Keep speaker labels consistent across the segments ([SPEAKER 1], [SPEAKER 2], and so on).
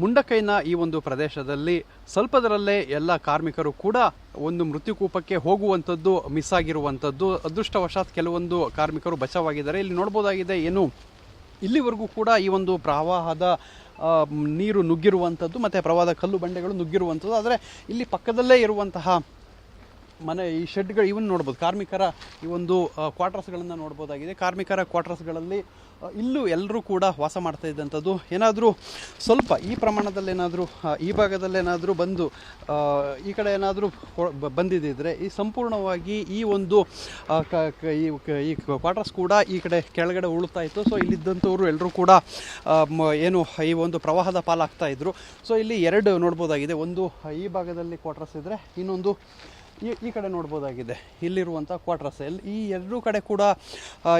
[SPEAKER 1] ಮುಂಡಕೈನ ಈ ಒಂದು ಪ್ರದೇಶದಲ್ಲಿ ಸ್ವಲ್ಪದರಲ್ಲೇ ಎಲ್ಲ ಕಾರ್ಮಿಕರು ಕೂಡ ಒಂದು ಮೃತ್ಯುಕೂಪಕ್ಕೆ ಹೋಗುವಂಥದ್ದು, ಮಿಸ್ ಆಗಿರುವಂಥದ್ದು. ಅದೃಷ್ಟವಶಾತ್ ಕೆಲವೊಂದು ಕಾರ್ಮಿಕರು ಬಚಾವಾಗಿದ್ದಾರೆ. ಇಲ್ಲಿ ನೋಡ್ಬೋದಾಗಿದೆ ಏನು, ಇಲ್ಲಿವರೆಗೂ ಕೂಡ ಈ ಒಂದು ಪ್ರವಾಹದ ನೀರು ನುಗ್ಗಿರುವಂಥದ್ದು ಮತ್ತು ಪ್ರವಾಹದ ಕಲ್ಲು ಬಂಡೆಗಳು ನುಗ್ಗಿರುವಂಥದ್ದು. ಆದರೆ ಇಲ್ಲಿ ಪಕ್ಕದಲ್ಲೇ ಇರುವಂತಹ ಮನೆ ಈ ಶೆಡ್ಗಳು ಇವನ್ ನೋಡ್ಬೋದು. ಕಾರ್ಮಿಕರ ಈ ಒಂದು ಕ್ವಾರ್ಟರ್ಸ್ಗಳನ್ನು ನೋಡ್ಬೋದಾಗಿದೆ. ಕಾರ್ಮಿಕರ ಕ್ವಾರ್ಟರ್ಸ್ಗಳಲ್ಲಿ ಇಲ್ಲೂ ಎಲ್ಲರೂ ಕೂಡ ವಾಸ ಮಾಡ್ತಾ ಇದ್ದಂಥದ್ದು. ಏನಾದರೂ ಸ್ವಲ್ಪ ಈ ಪ್ರಮಾಣದಲ್ಲಿ ಏನಾದರೂ ಈ ಭಾಗದಲ್ಲೇನಾದರೂ ಬಂದು ಈ ಕಡೆ ಏನಾದರೂ ಬಂದಿದ್ದಿದ್ರೆ ಈ ಸಂಪೂರ್ಣವಾಗಿ ಈ ಒಂದು ಈ ಕ್ವಾರ್ಟರ್ಸ್ ಕೂಡ ಈ ಕಡೆ ಕೆಳಗಡೆ ಉಳುತ್ತಾ ಇತ್ತು. ಸೊ ಇಲ್ಲಿದ್ದಂಥವ್ರು ಎಲ್ಲರೂ ಕೂಡ ಏನು ಈ ಒಂದು ಪ್ರವಾಹದ ಪಾಲಾಗ್ತಾ ಇದ್ದರು ಸೊ ಇಲ್ಲಿ ಎರಡು ನೋಡ್ಬೋದಾಗಿದೆ. ಒಂದು ಈ ಭಾಗದಲ್ಲಿ ಕ್ವಾರ್ಟರ್ಸ್ ಇದ್ದರೆ ಇನ್ನೊಂದು ಈ ಈ ಕಡೆ ನೋಡ್ಬೋದಾಗಿದೆ. ಇಲ್ಲಿರುವಂಥ ಕ್ವಾರ್ಟರ್ಸ್. ಎಲ್ಲಿ ಈ ಎರಡೂ ಕಡೆ ಕೂಡ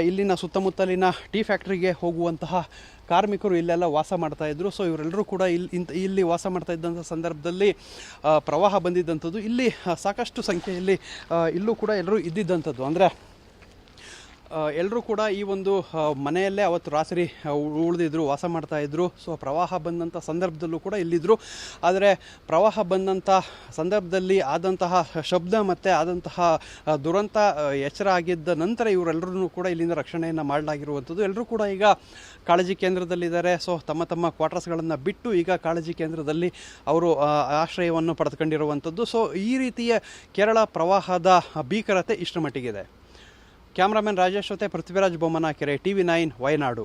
[SPEAKER 1] ಇಲ್ಲಿನ ಸುತ್ತಮುತ್ತಲಿನ ಟೀ ಫ್ಯಾಕ್ಟ್ರಿಗೆ ಹೋಗುವಂತಹ ಕಾರ್ಮಿಕರು ಇಲ್ಲೆಲ್ಲ ವಾಸ ಮಾಡ್ತಾ ಇದ್ರು. ಸೊ ಇವರೆಲ್ಲರೂ ಕೂಡ ಇಲ್ಲಿ ಇಂಥ ಇಲ್ಲಿ ವಾಸ ಮಾಡ್ತಾ ಇದ್ದಂಥ ಸಂದರ್ಭದಲ್ಲಿ ಪ್ರವಾಹ ಬಂದಿದ್ದಂಥದ್ದು. ಇಲ್ಲಿ ಸಾಕಷ್ಟು ಸಂಖ್ಯೆಯಲ್ಲಿ ಇಲ್ಲೂ ಕೂಡ ಎಲ್ಲರೂ ಇದ್ದಿದ್ದಂಥದ್ದು. ಅಂದರೆ ಎಲ್ಲರೂ ಕೂಡ ಈ ಒಂದು ಮನೆಯಲ್ಲೇ ಅವತ್ತು ರಾತ್ರಿ ಉಳಿದಿದ್ರು, ವಾಸ ಮಾಡ್ತಾ ಇದ್ರು. ಸೊ ಪ್ರವಾಹ ಬಂದಂಥ ಸಂದರ್ಭದಲ್ಲೂ ಕೂಡ ಇಲ್ಲಿದ್ದರು ಆದರೆ ಪ್ರವಾಹ ಬಂದಂಥ ಸಂದರ್ಭದಲ್ಲಿ ಆದಂತಹ ಶಬ್ದ ಮತ್ತು ಆದಂತಹ ದುರಂತ ಎಚ್ಚರ ಆಗಿದ್ದ ನಂತರ ಇವರೆಲ್ಲರೂ ಕೂಡ ಇಲ್ಲಿಂದ ರಕ್ಷಣೆಯನ್ನು ಮಾಡಲಾಗಿರುವಂಥದ್ದು. ಎಲ್ಲರೂ ಕೂಡ ಈಗ ಕಾಳಜಿ ಕೇಂದ್ರದಲ್ಲಿದ್ದಾರೆ. ಸೊ ತಮ್ಮ ತಮ್ಮ ಕ್ವಾರ್ಟರ್ಸ್ಗಳನ್ನು ಬಿಟ್ಟು ಈಗ ಕಾಳಜಿ ಕೇಂದ್ರದಲ್ಲಿ ಅವರು ಆಶ್ರಯವನ್ನು ಪಡೆದುಕೊಂಡಿರುವಂಥದ್ದು. ಸೊ ಈ ರೀತಿಯ ಕೇರಳ ಪ್ರವಾಹದ ಭೀಕರತೆ ಇಷ್ಟರ ಮಟ್ಟಿಗಿದೆ. ಕ್ಯಾಮ್ರಾಮನ್ ರಾಜೇಶ್ ಜೊತೆ Prithviraj Bommanakere TV nine Wayanad.